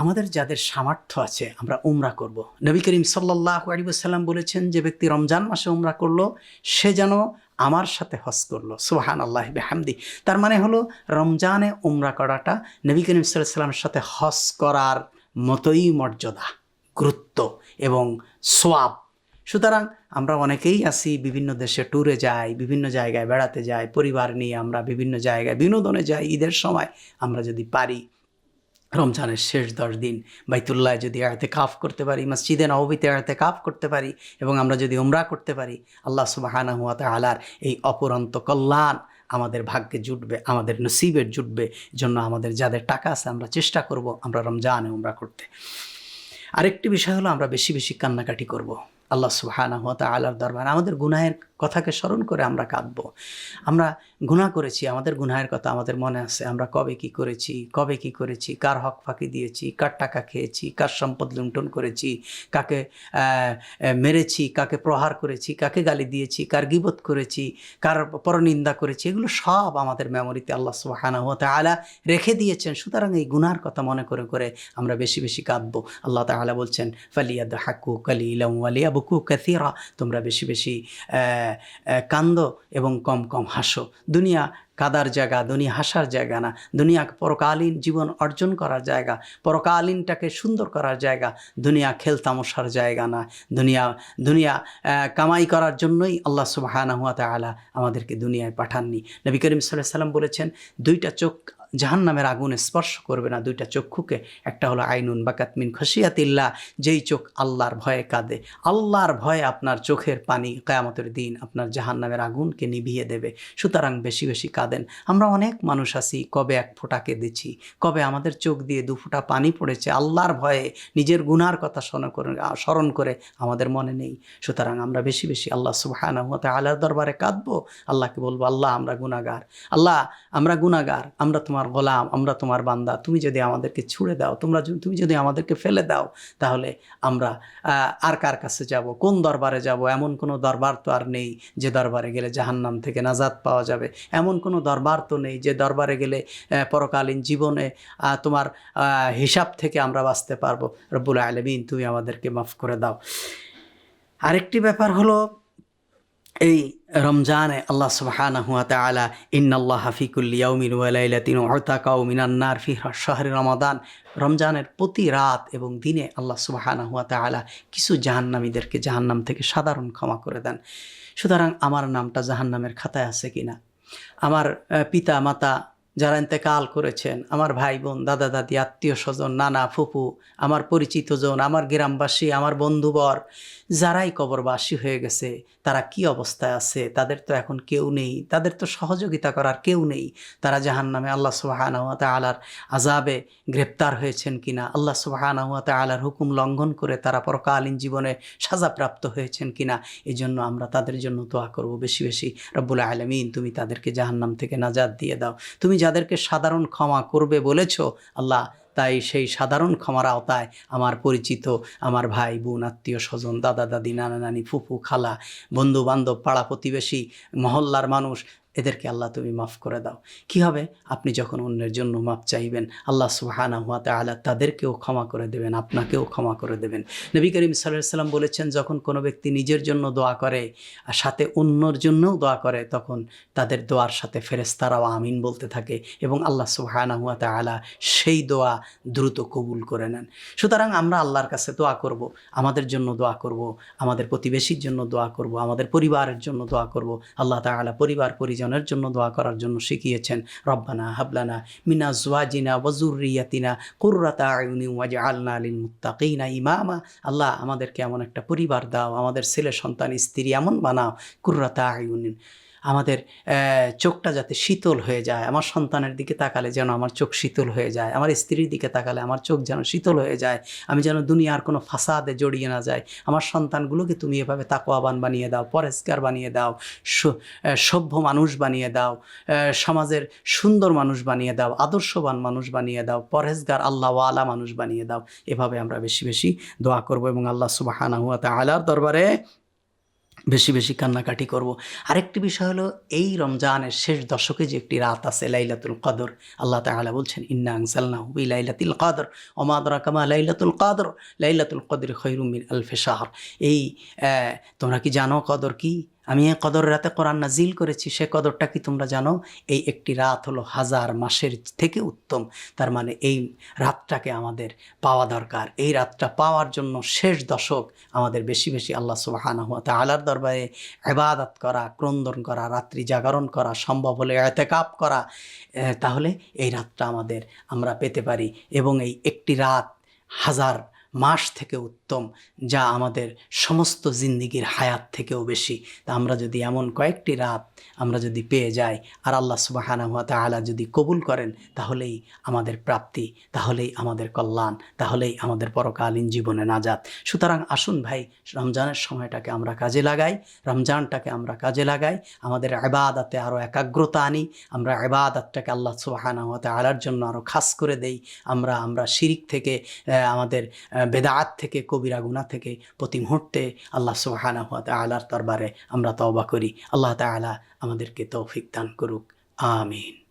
আমাদের যাদের সামর্থ্য আছে, আমরা উমরা করব। নবী করিম সাল্লাহ আলিবাসাল্লাম বলেছেন, যে ব্যক্তি রমজান মাসে উমরা করল, সে যেন আমার সাথে হজ করল। সোহান আল্লাহ হামদি তার মানে হলো, রমজানে উমরা করাটা নবী করিম সাল্লামের সাথে হজ করার মতোই মর্যাদা, গুরুত্ব এবং সোয়াব। সুতরাং আমরা অনেকেই আছি, বিভিন্ন দেশে ট্যুরে যাই, বিভিন্ন জায়গায় বেড়াতে যাই, পরিবার নিয়ে আমরা বিভিন্ন জায়গায়, বিনোদনে যাই, ঈদের সময় আমরা যদি পারি রমজানের শেষ দশ দিন বাইতুল্লায় যদি এড়াতে কাফ করতে পারি, মসজিদে নবীতে এড়াতে কাফ করতে পারি এবং আমরা যদি উমরা করতে পারি, আল্লাহ সুবাহানা হুয়াতে আলার এই অপরন্ত কল্যাণ আমাদের ভাগ্যে জুটবে, আমাদের নসিবের জুটবে, জন্য আমাদের যাদের টাকা আছে আমরা চেষ্টা করব আমরা রমজানে উমরা করতে। আরেকটি বিষয় হলো আমরা বেশি বেশি কান্নাকাটি করব। আল্লাহ সুহানা হতা আলার দরবার আমাদের গুনাহের কথাকে স্মরণ করে আমরা কাঁদবো। আমরা গুনাহ করেছি, আমাদের গুনাহের কথা আমাদের মনে আছে। আমরা কবে কি করেছি, কবে কি করেছি, কার হক ফাঁকি দিয়েছি, কার টাকা খেয়েছি, কার সম্পদ লুণ্ঠন করেছি, কাকে মেরেছি, কাকে প্রহার করেছি, কাকে গালি দিয়েছি, কার গিবত করেছি, কার পরনিন্দা করেছি, এগুলো সব আমাদের মেমোরিতে আল্লাহ সুবাহানা হতে আলা রেখে দিয়েছেন। সুতরাং এই গুনার কথা মনে করে করে আমরা বেশি বেশি কাঁদবো। আল্লাহ তালা বলছেন ফালিয়াদ হাকু কালি ইলাম ওয়ালিয়া বুকু কাসিরা। তোমরা বেশি বেশি কান্দ এবং কম কম হাসো। দুনিয়া কাদার জায়গা দুনিয়া হাসার জায়গা না। দুনিয়া পরকালীন জীবন অর্জন করার জায়গা, পরকালীনটাকে সুন্দর করার জায়গা। দুনিয়া খেলতামশার জায়গা না। দুনিয়া দুনিয়া কামাই করার জন্যই আল্লাহ সুবাহানা হুয়া তালা আমাদেরকে দুনিয়ায় পাঠাননি। নবী করিম সাল্লাহ সাল্লাম বলেছেন, দুইটা চোখ জাহান নামের আগুনে স্পর্শ করবে না দুইটা চক্ষুকে। একটা হলো আইনুন বা কাতমিন খসিয়াতিল্লা যেই চোখ আল্লাহর ভয়ে কাঁদে। আল্লাহর ভয়ে আপনার চোখের পানি কেয়ামতের দিন আপনার জাহান নামের আগুনকে নিভিয়ে দেবে। সুতরাং বেশি বেশি কাঁদেন। আমরা অনেক মানুষ আছি, কবে এক ফোঁটাকে কেঁদেছি কবে আমাদের চোখ দিয়ে দু ফোঁটা পানি পড়েছে, আল্লাহর ভয়ে নিজের গুনার কথা স্মরণ করে স্মরণ করে আমাদের মনে নেই। সুতরাং আমরা বেশি বেশি আল্লাহ সুবাহানা আল্লাহর দরবারে কাঁদবো। আল্লাহকে বলব, আল্লাহ আমরা গুণাগার আল্লাহ আমরা গুণাগার আমরা তোমার তোমার গোলাম, আমরা তোমার বান্দা। তুমি যদি আমাদেরকে ছুড়ে দাও, তোমরা তুমি যদি আমাদেরকে ফেলে দাও, তাহলে আমরা আর কার কাছে যাব? কোন দরবারে যাব? এমন কোনো দরবার তো আর নেই যে দরবারে গেলে জাহান্নাম থেকে নাজাদ পাওয়া যাবে। এমন কোনো দরবার তো নেই যে দরবারে গেলে পরকালীন জীবনে তোমার হিসাব থেকে আমরা বাঁচতে পারব। রব্বুল আলমিন, তুমি আমাদেরকে মাফ করে দাও। আরেকটি ব্যাপার হলো এই রমজানে আল্লাহ সুবহানা হুয়া তালা ইন্নাল্লাহ হাফিকুল ইয়াউমিন ওয়ালাইলাতিন অর্তাকাউ মিনান্নার ফি শাহরি রমাদান। রমজানের প্রতি রাত এবং দিনে আল্লাহ সুবহানা হুয়া তালা কিছু জাহান্নামীদেরকে জাহান্নাম থেকে সাধারণ ক্ষমা করে দেন। সুতরাং আমার নামটা জাহান্নামের খাতায় আছে কিনা? আমার পিতা মাতা যারা ইন্তেকাল করেছেন, আমার ভাই বোন, দাদা দাদি, আত্মীয় স্বজন, নানা, ফুপু, আমার পরিচিত জন, আমার গ্রামবাসী, আমার বন্ধুবর, যারাই কবরবাসী হয়ে গেছে, তারা কি অবস্থায় আছে? তাদের তো এখন কেউ নেই। তাদের তো সহযোগিতা করার কেউ নেই। তারা জাহান নামে আল্লাহ সুবাহানহাত আলার আজাবে গ্রেপ্তার হয়েছেন কিনা? আল্লাহ সুবাহানহাত আলার হুকুম লঙ্ঘন করে তারা পরকালীন জীবনে সাজাপ্রাপ্ত হয়েছেন কিনা? এই জন্য আমরা তাদের জন্য দোয়া করব। বেশি বেশি। রব্বুল আলমিন, তুমি তাদেরকে জাহান্নাম থেকে নাজাদ দিয়ে দাও। তুমি যাদেরকে সাধারণ ক্ষমা করবে বলেছ, আল্লাহ তাই সেই সাধারণ ক্ষমার আওতায় আমার পরিচিত আমার ভাই, বোন, আত্মীয় স্বজন, দাদা, দাদি, নানা, নানি, ফুফু, খালা বন্ধু বান্ধব পাড়া প্রতিবেশী মহল্লার মানুষ এদেরকে আল্লাহ তুমি মাফ করে দাও। কি হবে? আপনি যখন অন্যের জন্য মাফ চাইবেন, আল্লাহ সুহানা হুয়া তালা তাদেরকেও ক্ষমা করে দেবেন, আপনাকেও ক্ষমা করে দেবেন। নবী করিম সাল্লাম বলেছেন, যখন কোনো ব্যক্তি নিজের জন্য দোয়া করে আর সাথে অন্যর জন্যও দোয়া করে, তখন তাদের দোয়ার সাথে ফেরেস্তারাও আমিন বলতে থাকে এবং আল্লাহ সুহানা হুয়া তালা সেই দোয়া দ্রুত কবুল করে নেন। সুতরাং আমরা আল্লাহর কাছে দোয়া করব, আমাদের জন্য দোয়া করব, আমাদের প্রতিবেশীর জন্য দোয়া করব, আমাদের পরিবারের জন্য দোয়া করব, আল্লাহ তালা পরিবার পরিজন জনের জন্য দোয়া করার জন্য শিখিয়েছেন। রব্বানা হাবলানা মিনা জুয়াজিনা ওয়াজুরিয়াতিনা কুর্রাতা আয়ুনি ওয়াজ আল্লা আলিন মুত্তাকিনা ইমামা। আল্লাহ আমাদেরকে এমন একটা পরিবার দাও, আমাদের ছেলে, সন্তান, স্ত্রী এমন বানাও, কুর্রাতা আয়ুনিন আমাদের চোখটা যাতে শীতল হয়ে যায়, আমার সন্তানের দিকে তাকালে যেন আমার চোখ শীতল হয়ে যায়, আমার স্ত্রীর দিকে তাকালে আমার চোখ যেন শীতল হয়ে যায়, আমি যেন দুনিয়ার কোনো ফাসাদে জড়িয়ে না যায় আমার সন্তানগুলোকে তুমি এভাবে তাকোয়াবান বানিয়ে দাও পরেস্কার বানিয়ে দাও সভ্য মানুষ বানিয়ে দাও সমাজের সুন্দর মানুষ বানিয়ে দাও, আদর্শবান মানুষ বানিয়ে দাও, পরেজগার আল্লাহওয়ালা মানুষ বানিয়ে দাও, এভাবে আমরা বেশি বেশি দোয়া করব এবং আল্লাহ সুবাহানা হুয়া আলার দরবারে বেশি বেশি কান্নাকাটি করব। আরেকটি বিষয় হলো, এই রমজানের শেষ দশকে যে একটি রাত আছে, লাইলাতুল কাদর, আল্লাহ তালা বলছেন, ইন্না আংসালনা হুবি লাইলাতুল কাদর অমাদরা কামা লাইলাতুল কাদর, লাইলাতুল কদর খৈরুমিন আলফে শাহর। এই তোমরা কি জানো কদর কি? আমি এই কদর রাতে কোরআন নাজিল করেছি, সে কদরটা কি তোমরা জানো? এই একটি রাত হলো হাজার মাসের থেকে উত্তম। তার মানে এই রাতটাকে আমাদের পাওয়া দরকার। এই রাতটা পাওয়ার জন্য শেষ দশক আমাদের বেশি বেশি আল্লাহ সুবাহানাহু ওয়া তাআলার দরবারে ইবাদত করা, ক্রন্দন করা, রাত্রি জাগরণ করা, সম্ভব হলে এতেকাপ করা তাহলে এই রাতটা আমাদের আমরা পেতে পারি। এবং এই একটি রাত হাজার মাস থেকে উত্তম, যা আমাদের সমস্ত জিন্দিগির হায়াত থেকেও বেশি। তা আমরা যদি এমন কয়েকটি রাত আমরা যদি পেয়ে যাই, আর আল্লাহ সুবাহানা ওয়া তাআলা যদি কবুল করেন, তাহলেই আমাদের প্রাপ্তি, তাহলেই আমাদের কল্যাণ, তাহলেই আমাদের পরকালীন জীবনে নাজাত। সুতরাং আসুন ভাই, রমজানের সময়টাকে আমরা কাজে লাগাই, রমজানটাকে আমরা কাজে লাগাই, আমাদের আবাদাতে আরও একাগ্রতা আনি, আমরা আবাদাতটাকে আল্লাহ সুবাহানাহু ওয়া তাআলার জন্য আরও খাস করে দেই, আমরা আমরা শিরিক থেকে আমাদের বেদাত থেকে, কবিরা গুনা থেকে প্রতি মুহূর্তে আল্লাহ সুহানা আলার দরবারে আমরা তওবা করি। আল্লাহ তালা আমাদেরকে তৌফিক দান করুক। আমিন।